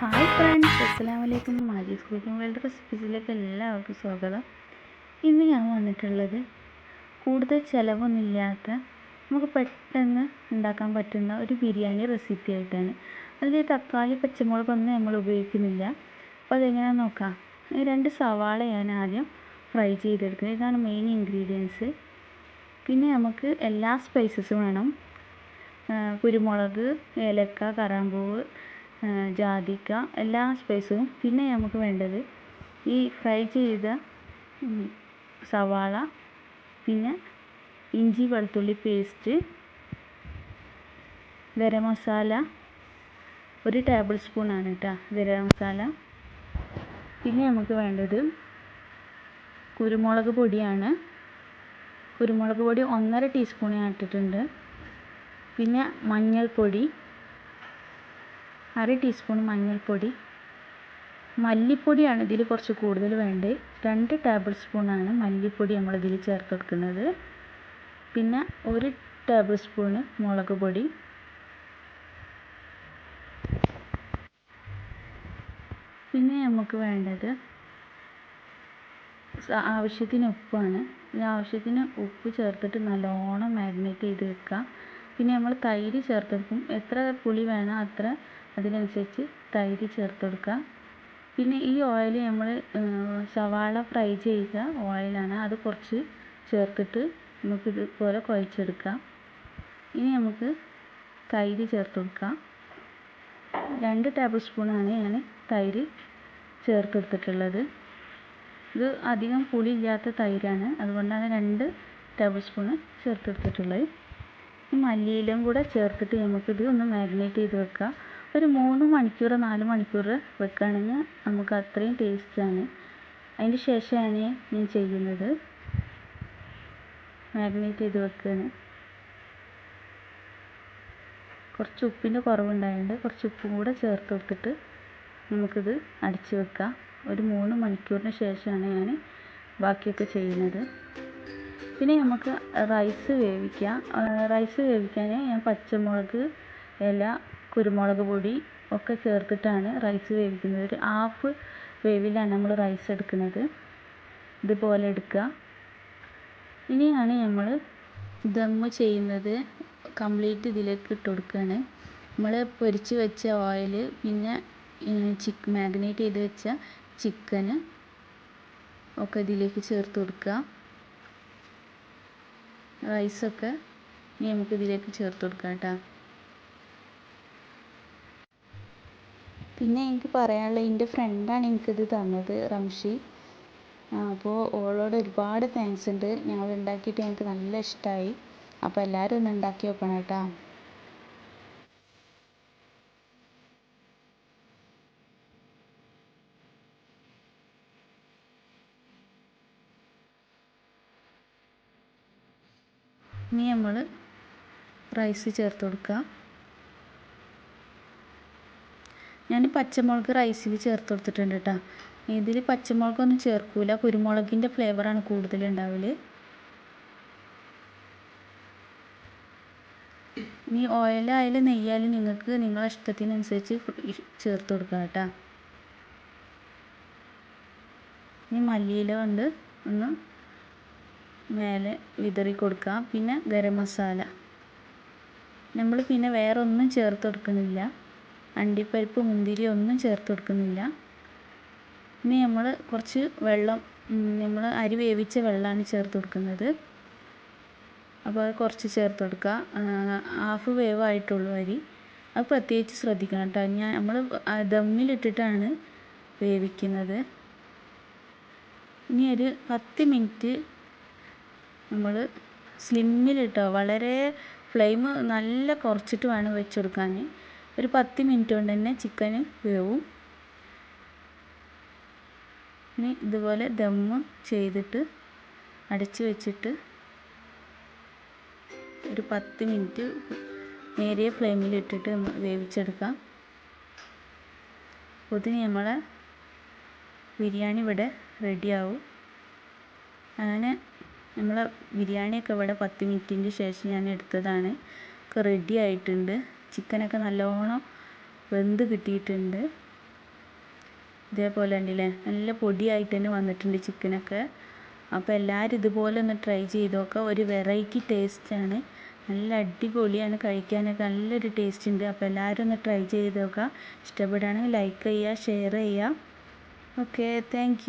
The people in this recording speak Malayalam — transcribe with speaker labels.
Speaker 1: ഹായ് ഫ്രണ്ട്സ് അസ്സാം വലൈക്കും മാജീസ് കുക്കിംഗ് വേൾഡ് റെസിപ്പീസിലേക്ക് എല്ലാവർക്കും സ്വാഗതം. ഇന്ന് ഞാൻ വന്നിട്ടുള്ളത് കൂടുതൽ ചിലവൊന്നുമില്ലാത്ത നമുക്ക് പെട്ടെന്ന് ഉണ്ടാക്കാൻ പറ്റുന്ന ഒരു ബിരിയാണി റെസിപ്പി ആയിട്ടാണ്. അതിൽ തക്കാളി പച്ചമുളകൊന്നും നമ്മൾ ഉപയോഗിക്കുന്നില്ല. അപ്പോൾ അതെങ്ങനെയാണെന്ന് നോക്കാം. രണ്ട് സവാള ഞാൻ ആദ്യം ഫ്രൈ ചെയ്തെടുക്കുന്നത്. ഇതാണ് മെയിൻ ഇൻഗ്രീഡിയൻസ് പിന്നെ നമുക്ക് എല്ലാ സ്പൈസസും വേണം. കുരുമുളക് ഏലക്ക കറാമ്പൂവ് ജാതിക്ക എല്ലാ സ്പൈസും പിന്നെ നമുക്ക് വേണ്ടത് ഈ ഫ്രൈ ചെയ്ത സവാള പിന്നെ ഇഞ്ചി വെളുത്തുള്ളി പേസ്റ്റ് ഗരം മസാല ഒരു ടേബിൾ സ്പൂൺ ആണ് കേട്ടോ ഗരം മസാല. പിന്നെ നമുക്ക് വേണ്ടത് കുരുമുളക് പൊടിയാണ്. കുരുമുളക് പൊടി ഒന്നര ടീസ്പൂൺ ഞാൻ ഇട്ടിട്ടുണ്ട്. പിന്നെ മഞ്ഞൾപ്പൊടി അര ടീസ്പൂൺ മഞ്ഞൾപ്പൊടി. മല്ലിപ്പൊടിയാണ് ഇതിൽ കുറച്ച് കൂടുതൽ വേണ്ടത്. രണ്ട് ടേബിൾ സ്പൂണാണ് മല്ലിപ്പൊടി നമ്മൾ ഇതിൽ ചേർത്ത് കൊടുക്കുന്നത് പിന്നെ ഒരു ടേബിൾ സ്പൂണ് മുളക് പൊടി. പിന്നെ നമുക്ക് വേണ്ടത് ആവശ്യത്തിന് ഉപ്പാണ്. ആവശ്യത്തിന് ഉപ്പ് ചേർത്തിട്ട് നല്ലോണം മാരിനേറ്റ് ചെയ്ത് വെക്കുക പിന്നെ നമ്മൾ തൈര് ചേർത്ത് എത്ര പുളി വേണോ അത്ര അതിനനുസരിച്ച് തൈര് ചേർത്ത് കൊടുക്കുക. പിന്നെ ഈ ഓയിൽ നമ്മൾ സവാള ഫ്രൈ ചെയ്ത ഓയിലാണ് അത് കുറച്ച് ചേർത്തിട്ട് നമുക്ക് ഇതുപോലെ കുഴച്ചെടുക്കാം. ഇനി നമുക്ക് തൈര് ചേർത്ത് കൊടുക്കാം. രണ്ട് ടേബിൾ സ്പൂണാണ് ഞാൻ തൈര് ചേർത്തെടുത്തിട്ടുള്ളത് ഇത് അധികം പുളി ഇല്ലാത്ത തൈരാണ്. അതുകൊണ്ടാണ് രണ്ട് ടേബിൾ സ്പൂണ് ചേർത്തെടുത്തിട്ടുള്ളത് മല്ലിയിലയും കൂടെ ചേർത്തിട്ട് നമുക്കിത് ഒന്ന് മാരിനേറ്റ് ചെയ്ത് വെക്കാം. ഒരു മൂന്ന് മണിക്കൂർ നാല് മണിക്കൂർ വെക്കുകയാണെങ്കിൽ നമുക്ക് അത്രയും ടേസ്റ്റാണ് അതിന് ശേഷമാണ് ഞാൻ ചെയ്യുന്നത്. മാരിനേറ്റ് ചെയ്ത് വെക്കുകയാണ് കുറച്ച് ഉപ്പിന്റെ കുറവുണ്ടായതുകൊണ്ട് കുറച്ച് ഉപ്പും കൂടെ ചേർത്ത് കൊടുത്തിട്ട് നമുക്കിത് അടച്ച് വെക്കാം. ഒരു മൂന്ന് മണിക്കൂറിന് ശേഷമാണ് ഞാൻ ബാക്കിയൊക്കെ ചെയ്യുന്നത്. പിന്നെ നമുക്ക് റൈസ് വേവിക്കാം. റൈസ് വേവിക്കാൻ ഞാൻ പച്ചമുളക് ഇല കുരുമുളക് പൊടി ഒക്കെ ചേർത്തിട്ടാണ് റൈസ് വേവിക്കുന്നത്. ഒരു ഹാഫ് വേവിലാണ് നമ്മൾ റൈസ് എടുക്കുന്നത്. ഇതുപോലെ എടുക്കുക. ഇനിയാണ് നമ്മൾ ദമ്മ് ചെയ്യുന്നത്. കംപ്ലീറ്റ് ഇതിലേക്ക് ഇട്ട് കൊടുക്കുകയാണ്. നമ്മൾ പൊരിച്ച് വെച്ച ഓയിൽ പിന്നെ ചിക്ക് മാഗ്നേറ്റ് ചെയ്ത് വെച്ച ചിക്കന് ഒക്കെ ഇതിലേക്ക് ചേർത്ത് കൊടുക്കുക. റൈസൊക്കെ ഇനി നമുക്ക് ഇതിലേക്ക് ചേർത്ത് കൊടുക്കാം കേട്ടോ. പിന്നെ എനിക്ക് പറയാനുള്ളത് എന്റെ ഫ്രണ്ടാണ് എനിക്കിത് തന്നത് റംഷി. അപ്പോൾ ഓളോട് ഒരുപാട് താങ്ക്സ് ഉണ്ട്. ഞങ്ങൾ ഉണ്ടാക്കിയിട്ട് ഞങ്ങൾക്ക് നല്ല ഇഷ്ടമായി അപ്പോൾ എല്ലാവരും ഒന്ന് ഉണ്ടാക്കി നോക്കണം കേട്ടോ. ഇനി നമ്മൾ റൈസ് ചേർത്ത് കൊടുക്കുക ഞാൻ പച്ചമുളക് റൈസിൽ ചേർത്ത് കൊടുത്തിട്ടുണ്ട് കേട്ടോ. ഇതിൽ പച്ചമുളകൊന്നും ചേർക്കില്ല കുരുമുളകിന്റെ ഫ്ലേവറാണ് കൂടുതലുണ്ടാവൽ ഇനി ഓയിലായാലും നെയ്യായാലും നിങ്ങൾക്ക് നിങ്ങളെ ഇഷ്ടത്തിനനുസരിച്ച് ചേർത്ത് കൊടുക്കാം കേട്ടോ. ഇനി മല്ലിയില കൊണ്ട് ഒന്ന് മേലെ വിതറി കൊടുക്കാം പിന്നെ ഗരം മസാല. നമ്മൾ പിന്നെ വേറെ ഒന്നും ചേർത്ത് കൊടുക്കുന്നില്ല. അണ്ടിപ്പരിപ്പ് മുന്തിരി ഒന്നും ചേർത്ത് കൊടുക്കുന്നില്ല. ഇനി നമ്മൾ കുറച്ച് വെള്ളം നമ്മൾ അരി വേവിച്ച വെള്ളമാണ് ചേർത്ത് കൊടുക്കുന്നത്. അപ്പോൾ അത് കുറച്ച് ചേർത്ത് കൊടുക്കുക. ഹാഫ് വേവ് ആയിട്ടുള്ളൂ അരി. അത് പ്രത്യേകിച്ച് ശ്രദ്ധിക്കണം കേട്ടോ. ഞാൻ നമ്മൾ ദമ്മിലിട്ടിട്ടാണ് വേവിക്കുന്നത്. ഇനി ഒരു പത്ത് മിനിറ്റ് നമ്മൾ സ്ലിമ്മിലിട്ടോ വളരെ ഫ്ലെയിം നല്ല കുറച്ചിട്ട് വേണം വെച്ച് കൊടുക്കാൻ. ഒരു പത്ത് മിനിറ്റ് കൊണ്ട് തന്നെ ചിക്കന് വേവും. ഇനി ഇതുപോലെ ദമ്മ് ചെയ്തിട്ട് അടച്ച് വെച്ചിട്ട് ഒരു പത്ത് മിനിറ്റ് നേരിയ നമ്മൾ വേവിച്ചെടുക്കാം. അതിന് നമ്മളെ ബിരിയാണി ഇവിടെ റെഡിയാവും അങ്ങനെ നമ്മളെ ബിരിയാണിയൊക്കെ ഇവിടെ പത്ത് മിനിറ്റിന്റെ ശേഷം ഞാൻ എടുത്തതാണ്. ഒക്കെ റെഡി ആയിട്ടുണ്ട്. ചിക്കനൊക്കെ നല്ലോണം വെന്ത് കിട്ടിയിട്ടുണ്ട്. ഇതേപോലെ ഉണ്ടല്ലേ നല്ല പൊടിയായിട്ട് തന്നെ വന്നിട്ടുണ്ട് ചിക്കനൊക്കെ. അപ്പോൾ എല്ലാവരും ഇതുപോലെ ഒന്ന് ട്രൈ ചെയ്ത് നോക്കുക ഒരു വെറൈറ്റി ടേസ്റ്റാണ്. നല്ല അടിപൊളിയാണ് കഴിക്കാനൊക്കെ. നല്ലൊരു ടേസ്റ്റ് ഉണ്ട് അപ്പോൾ എല്ലാവരും ഒന്ന് ട്രൈ ചെയ്ത് നോക്കുക ഇഷ്ടപ്പെടുകയാണെങ്കിൽ ലൈക്ക് ചെയ്യുക ഷെയർ ചെയ്യുക. Okay thank